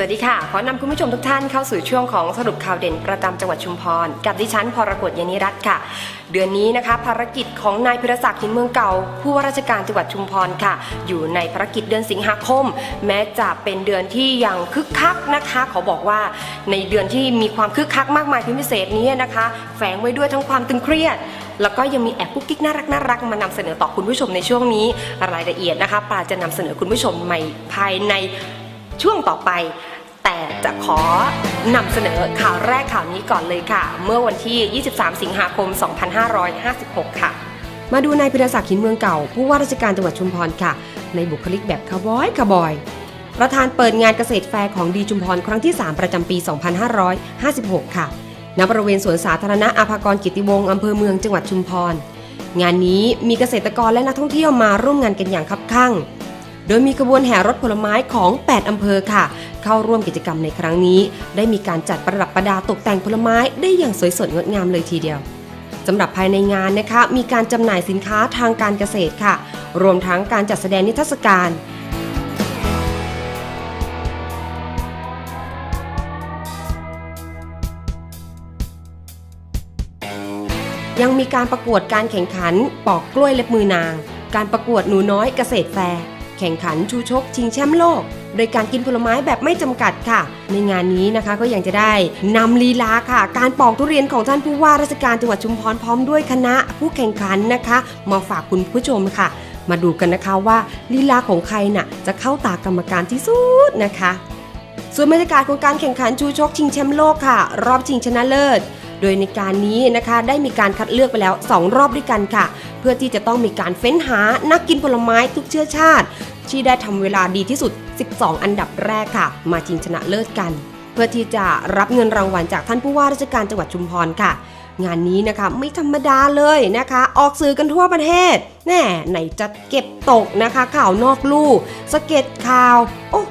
วัสดีค่ะ ขอนำคุณผู้ชมทุกท่านเข้าสู่ช่วงของสรุปข่าวเด่นประจำจังหวัดชุมพร กับดิฉันพรกฏยานิรัตน์ค่ะ เดือนนี้นะคะ ภารกิจของนายพิรศักดิ์หินเมืองเก่า ผู้ว่าราชการจังหวัดชุมพรค่ะ อยู่ในภารกิจเดือนสิงหาคม แม้จะเป็นเดือนที่ยังคึกคักนะคะ ขอบอกว่าในเดือนที่มีความคึกคักมากมายพิเศษนี้นะคะ แฝงไว้ด้วยทั้งความตึงเครียดแล้วก็ยังมีแอบกุ๊กกิ๊กน่ารักน่ารักมานำเสนอต่อคุณผู้ชมในช่วงนี้รายละเอียดนะคะปาจะนำเสนอคุณผู้ชมใหม่ภายในช่วงต่อไป จะขอนำเสนอข่าวแรกข่าวนี้ก่อนเลยค่ะ เมื่อวันที่ 23 สิงหาคม 2556 ค่ะ มาดูนายพิรศักดิ์หินเมืองเก่า ผู้ว่าราชการจังหวัดชุมพรค่ะ ในบุคลิกแบบคาวบอยคาวบอย ประธานเปิดงานเกษตรแฟร์ของดีชุมพรครั้งที่ 3 ประจำปี 2556 ค่ะณบริเวณสวนสาธารณะอาภากรกิติวงศ์อำเภอเมืองจังหวัดชุมพร งานนี้มีเกษตรกรและนักท่องเที่ยวมาร่วมงานกันอย่างคับคั่ง โดยมีขบวนแห่รถผลไม้ของ 8 อำเภอค่ะ เข้าร่วมกิจกรรมในครั้งนี้ ได้มีการจัดประดับประดาตกแต่งผลไม้ได้อย่างสวยสดงดงามเลยทีเดียวสำหรับภายในงานนะคะ มีการจำหน่ายสินค้าทางการเกษตรค่ะ รวมทั้งการจัดแสดงนิทรรศการยังมีการประกวดการแข่งขันปอกกล้วยเล็บมือนาง การประกวดหนูน้อยเกษตรแฟร์ แข่งขันชูชกชิงแชมป์โลก โดยการกินผลไม้แบบไม่จำกัดค่ะ ในงานนี้นะคะก็ยังจะได้นำลีลาค่ะ การปอกทุเรียนของท่านผู้ว่าราชการจังหวัดชุมพรพร้อมด้วยคณะผู้แข่งขันนะคะ มาฝากคุณผู้ชมค่ะ มาดูกันนะคะว่าลีลาของใครน่ะจะเข้าตากรรมการที่สุดนะคะ ส่วนบรรยากาศของการแข่งขันชูชกชิงแชมป์โลกค่ะ รอบชิงชนะเลิศ โดยในการนี้นะคะได้มีการคัดเลือกไปแล้ว 2 รอบด้วยกันค่ะ เพื่อที่จะต้องมีการเฟ้นหานักกินผลไม้ทุกเชื้อชาติ ที่ได้ทำเวลาดีที่สุด 12 อันดับแรกค่ะ มาชิงชนะเลิศกัน เพื่อที่จะรับเงินรางวัลจากท่านผู้ว่าราชการจังหวัดชุมพรค่ะงานนี้นะคะไม่ธรรมดาเลยนะคะ ออกสื่อกันทั่วประเทศ แน่ไหนจะเก็บตกนะคะ ข่าวนอกลู่สเก็ดข่าว โอ้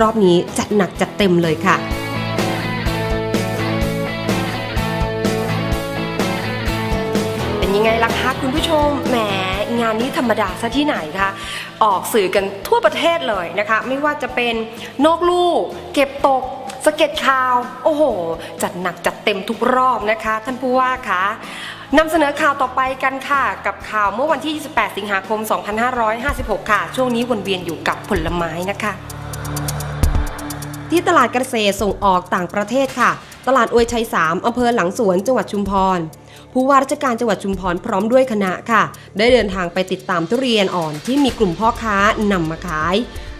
รอบนี้จัดหนักจัดเต็มเลยค่ะ เป็นยังไงล่ะคะคุณผู้ชม แหมงานนี้ธรรมดาซะที่ไหนคะ ออกสื่อกันทั่วประเทศเลยนะคะ ไม่ว่าจะเป็นนกลู่เก็บตกสะเก็ดข่าว โอ้โห จัดหนักจัดเต็มทุกรอบนะคะ ท่านผู้ว่าคะนำเสนอข่าวต่อไปกันค่ะ กับข่าวเมื่อวันที่ 28 สิงหาคม 2556 ค่ะ ช่วงนี้วนเวียนอยู่กับผลไม้นะคะที่ตลาดเกษตรส่งออกต่างประเทศค่ะ ตลาดอวยชัย 3 อำเภอหลังสวน จังหวัดชุมพร ผู้ว่าราชการจังหวัดชุมพรพร้อมด้วยคณะค่ะ ได้เดินทางไปติดตามทุเรียนอ่อนที่มีกลุ่มพ่อค้านำมาขาย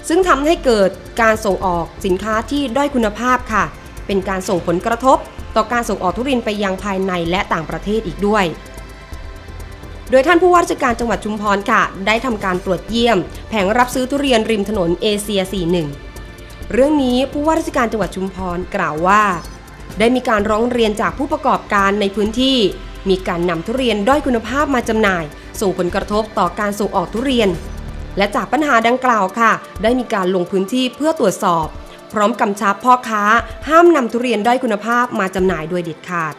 ซึ่งทำให้เกิดการส่งออกสินค้าที่ด้อยคุณภาพค่ะ เป็นการส่งผลกระทบ ต่อการส่งออกทุเรียนไปยังภายในและต่างประเทศอีกด้วยโดยท่านผู้ว่าราชการจังหวัดชุมพรค่ะ ได้ทำการตรวจเยี่ยม แผงรับซื้อทุเรียนริมถนนเอเชีย 41 เรื่องนี้ผู้ว่าราชการจังหวัดชุมพรกล่าวว่า ได้มีการร้องเรียนจากผู้ประกอบการในพื้นที่ มีการนำทุเรียนด้อยคุณภาพมาจำหน่าย ส่งผลกระทบต่อการส่งออกทุเรียน และจากปัญหาดังกล่าวค่ะ ได้มีการลงพื้นที่เพื่อตรวจสอบ พร้อมกำชับพ่อค้า ห้ามนำทุเรียนด้อยคุณภาพมาจำหน่ายโดยเด็ดขาด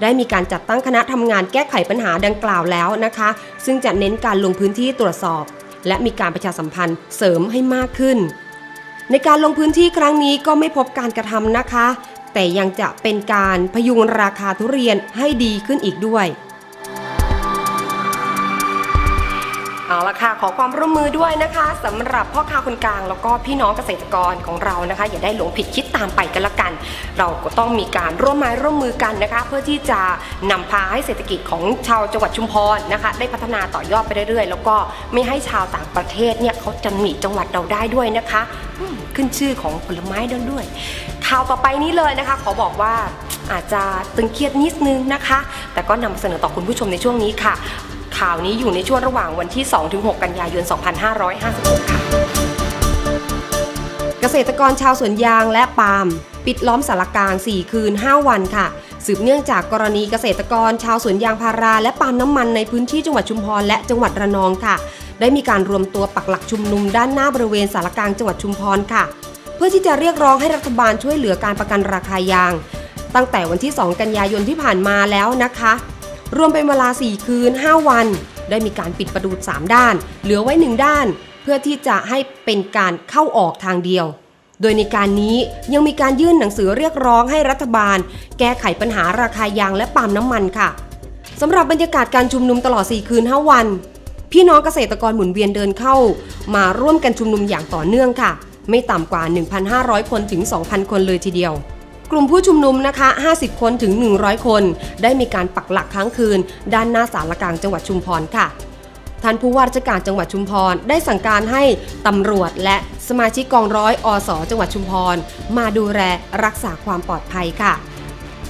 ได้มีการจัดตั้งคณะทำงานแก้ไขปัญหาดังกล่าวแล้วนะคะ ซึ่งจะเน้นการลงพื้นที่ตรวจสอบ และมีการประชาสัมพันธ์เสริมให้มากขึ้นในการลงพื้นที่ครั้งนี้ก็ไม่พบการกระทำนะคะ แต่ยังจะเป็นการพยุงราคาทุเรียนให้ดีขึ้นอีกด้วยเอาละค่ะขอความร่วมมือด้วยนะคะสำหรับพ่อค้าคนกลาง แล้วก็พี่น้องเกษตรกรของเรานะคะ อย่าได้หลงผิดคิดตามไปกันละกัน เราก็ต้องมีการร่วมไม้ร่วมมือกันนะคะ เพื่อที่จะนำพาให้เศรษฐกิจของชาวจังหวัดชุมพรนะคะ ได้พัฒนาต่อยอดไปเรื่อยๆ แล้วก็ไม่ให้ชาวต่างประเทศเนี่ยเขาจะหนีจังหวัดเราได้ด้วยนะคะ ขึ้นชื่อของผลไม้ด้วย ข่าวต่อไปนี้เลยนะคะ ขอบอกว่าอาจจะตึงเครียดนิดนึงนะคะ แต่ก็นำเสนอต่อคุณผู้ชมในช่วงนี้ค่ะ ข่าวนี้อยู่ในช่วงระหว่างวันที่ 2-6 กันยายน 2556 ค่ะ เกษตรกรชาวสวนยางและปาล์มปิดล้อมสารกลาง 4 คืน 5 วันค่ะ สืบเนื่องจากกรณีเกษตรกรชาวสวนยางพาราและปาล์มน้ำมันในพื้นที่จังหวัดชุมพรและจังหวัดระนองค่ะ ได้มีการรวมตัวปักหลักชุมนุมด้านหน้าบริเวณสารกลางจังหวัดชุมพรค่ะ พื่อที่จะเรียกร้องให้รัฐบาลช่วยเหลือการประกันราคายาง ตั้งแต่วันที่ 2 กันยายนที่ผ่านมาแล้วนะคะ รวมเป็นเวลา 4 คืน 5 วัน ได้มีการปิดประตู3 ด้าน เหลือไว้ 1 ด้าน เพื่อที่จะให้เป็นการเข้าออกทางเดียว โดยในการนี้ยังมีการยื่นหนังสือเรียกร้องให้รัฐบาล แก้ไขปัญหาราคายางและปาล์มน้ำมันค่ะสำหรับบรรยากาศการชุมนุมตลอด 4 คืน 5 วัน พี่น้องเกษตรกรหมุนเวียนเดินเข้า มาร่วมกันชุมนุมอย่างต่อเนื่องค่ะ ไม่ต่ำกว่า 1,500 คนถึง 2,000 คนเลยทีเดียว กลุ่มผู้ชุมนุมนะคะ 50 คนถึง 100 คน ได้มีการปักหลักค้างคืน ด้านหน้าสารกลางจังหวัดชุมพรค่ะท่านผู้ว่าราชการจังหวัดชุมพรได้สั่งการให้ตำรวจและสมาชิกกองร้อยอสจังหวัดชุมพร มาดูแลรักษาความปลอดภัยค่ะ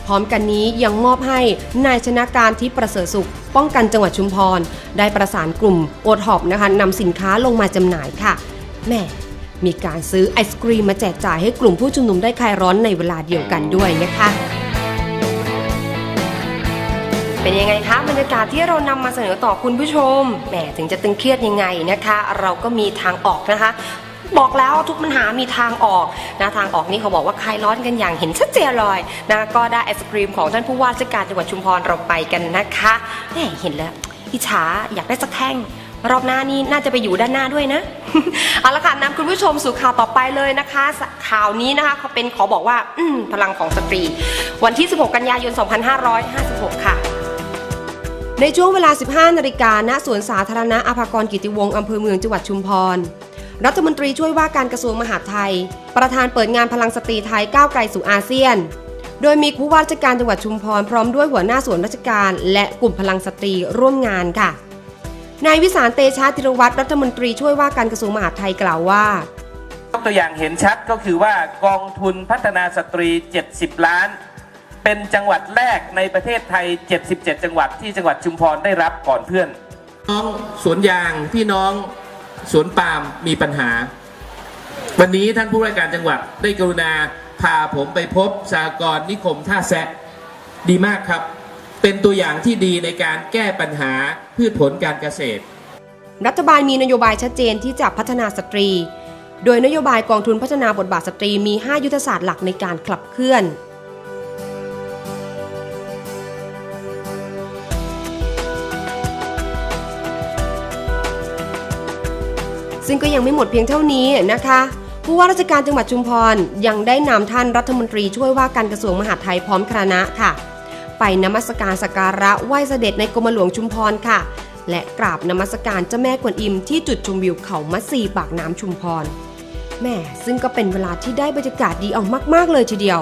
พร้อมกันนี้ยังมอบให้นายชนะการที่ประเสริฐสุข ป้องกันจังหวัดชุมพร ได้ประสานกลุ่มโอทอปนะคะนำสินค้าลงมาจำหน่ายค่ะแม่ มีการซื้อไอศกรีมมาแจกจ่ายให้กลุ่มผู้ชุมนุมได้คลายร้อนในเวลาเดียวกันด้วยนะคะ เป็นยังไงคะบรรยากาศที่เรานำมาเสนอต่อคุณผู้ชมแหมถึงจะตึงเครียดยังไงนะคะ เราก็มีทางออกนะคะ บอกแล้วทุกปัญหามีทางออกนะทางออกนี่เขาบอกว่าคลายร้อนกันอย่างเห็นชัดเจนเลยนะก็ได้ไอศครีมของท่านผู้ว่าราชการจังหวัดชุมพรเราไปกันนะคะแหมเห็นแล้วอิจฉาอยากได้สักแท่ง รอบหน้านี้น่าจะไปอยู่ด้านหน้าด้วยนะ เอาละค่ะนำคุณผู้ชมสู่ข่าวต่อไปเลยนะคะ ข่าวนี้นะคะเขาเป็นขอบอกว่าพลังของสตรี วันที่ 16 กันยายน 2556 ค่ะในช่วงเวลา 15 นาฬิกา ณ สวนสาธารณะอภากรกิติวงศ์อำเภอเมืองจังหวัดชุมพร รัฐมนตรีช่วยว่าการกระทรวงมหาดไทย ประธานเปิดงานพลังสตรีไทยก้าวไกลสู่อาเซียน โดยมีผู้ว่าราชการจังหวัดชุมพร พร้อมด้วยหัวหน้าส่วนราชการ และกลุ่มพลังสตรีร่วมงานค่ะ นายวิสารเตชะธิรวัตรรัฐมนตรีช่วยว่าการกระทรวงมหาดไทยกล่าวว่ายกตัวอย่างเห็นชัดก็คือว่ากองทุนพัฒนาสตรี 70 ล้าน เป็นจังหวัดแรกในประเทศไทย 77 จังหวัดที่จังหวัดชุมพรได้รับก่อนเพื่อนน้องสวนยางพี่น้องสวนปาล์มมีปัญหา วันนี้ท่านผู้ว่าราชการจังหวัดได้กรุณาพาผมไปพบสากรณ์นิคมท่าแซะดีมากครับ เป็นตัวอย่างที่ดีในการแก้ปัญหาพืชผลการเกษตร รัฐบาลมีนโยบายชัดเจนที่จะพัฒนาสตรี โดยนโยบายกองทุนพัฒนาบทบาทสตรีมี 5 ยุทธศาสตร์หลักในการขับเคลื่อนซึ่งก็ยังไม่หมดเพียงเท่านี้นะคะ ผู้ว่าราชการจังหวัดชุมพรยังได้นำท่านรัฐมนตรีช่วยว่าการกระทรวงมหาดไทยพร้อมคณะค่ะ ไปนมัสการสักการะไหว้เสด็จในกรมหลวงชุมพรค่ะ และกราบนมัสการเจ้าแม่กวนอิมที่จุดชมวิวเขามัดซีปากน้ำชุมพรแม่ซึ่งก็เป็นเวลาที่ได้บรรยากาศดีออกมากๆเลยทีเดียว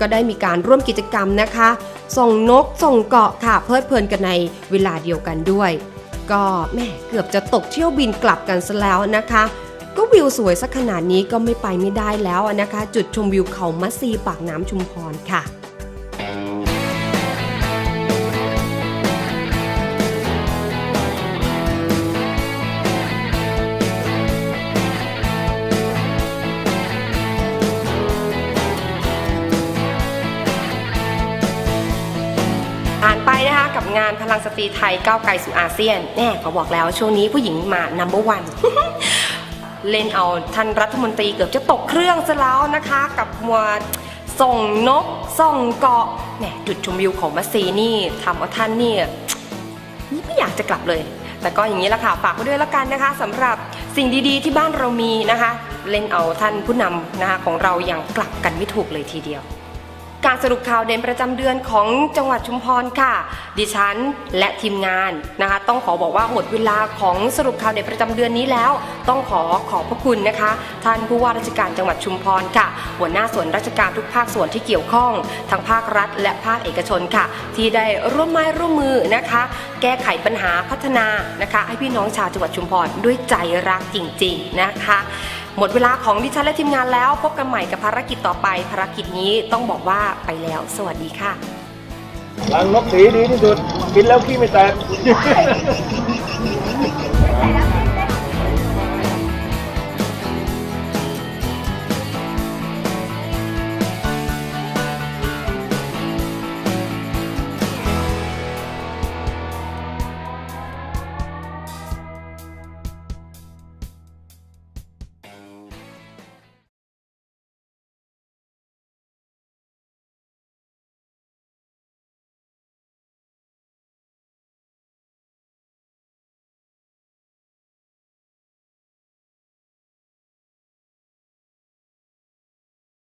ก็ได้มีการร่วมกิจกรรมนะคะ ส่งนกส่งเกาะค่ะเพลิดเพลินกันในเวลาเดียวกันด้วย ก็แม่เกือบจะตกเที่ยวบินกลับกันซะแล้วนะคะ ก็วิวสวยสักขนาดนี้ก็ไม่ไปไม่ได้แล้วนะคะ จุดชมวิวเขามัดซีปากน้ำชุมพรค่ะ ตรีไทยก้าวไกลสู่อาเซียนแน่เขาบอกแล้วช่วงนี้ผู้หญิงมา number one เล่นเอาท่านรัฐมนตรีเกือบจะตกเครื่องซะแล้วนะคะ กับมัวส่งนก ส่งเกาะแหมจุดชมวิวของมัสซีนี่ทำเอาท่านนี่นี่ไม่อยากจะกลับเลย แต่ก็อย่างนี้ละค่ะ ฝากไว้ด้วยละกันนะคะสำหรับสิ่งดีๆที่บ้านเรามีนะคะ เล่นเอาท่านผู้นำนะคะของเราอย่างกลับกันไม่ถูกเลยทีเดียว การสรุปข่าวเด่นประจำเดือนของจังหวัดชุมพรค่ะ ดิฉันและทีมงานนะคะ ต้องขอบอกว่าหมดเวลาของสรุปข่าวเด่นประจำเดือนนี้แล้ว ต้องขอขอบพระคุณนะคะ ท่านผู้ว่าราชการจังหวัดชุมพรค่ะ หัวหน้าส่วนราชการทุกภาคส่วนที่เกี่ยวข้องทั้งภาครัฐ และภาคเอกชนค่ะ ที่ได้ร่วมไม้ร่วมมือนะคะ แก้ไขปัญหาพัฒนานะคะ ให้พี่น้องชาวจังหวัดชุมพรด้วยใจรักจริง ๆนะคะ หมดเวลาของดิฉันและทีมงานแล้ว พบกันใหม่กับภารกิจต่อไป ภารกิจนี้ต้องบอกว่าไปแล้ว สวัสดีค่ะลังนกสีดีที่สุด กินแล้วขี้ไม่แตก